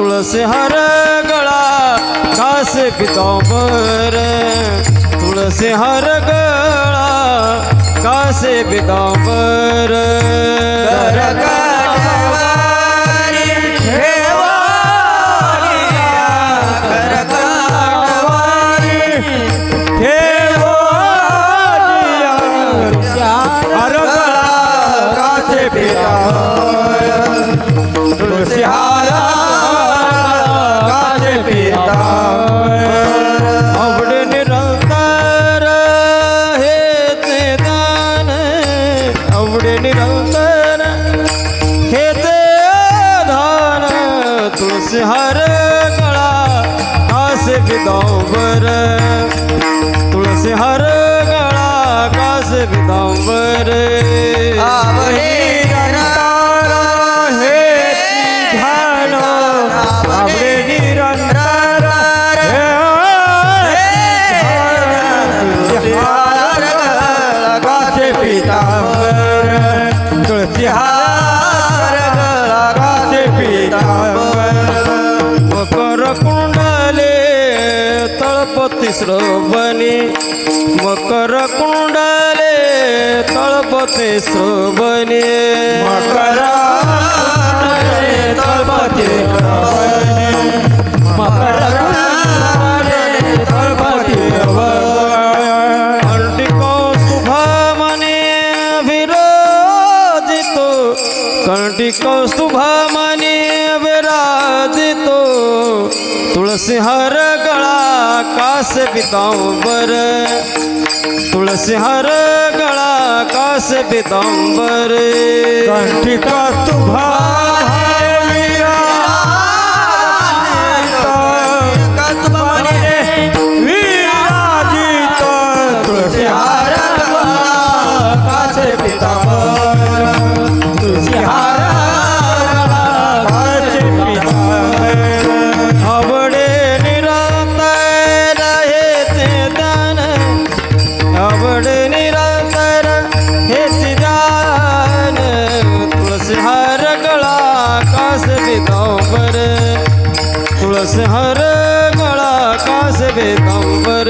तुळस हर गळा कास पितांबर तुळस हर गळा कास पितांबर निरंतर धान ते तुळस हर गळा कास विदांबर तुळस हर गळा कास विदांबर तळपती श्रवणी मकर कुंडले तळपती श्रवणी मकर तळपती मकर कंटिको शुभमने विराजितो तुळसी हर कास पिताम्बर तुलस हर गळा कास पिताम्बर कंठिका तुभा। विराजित तुळस हर गळा कास बेदांबर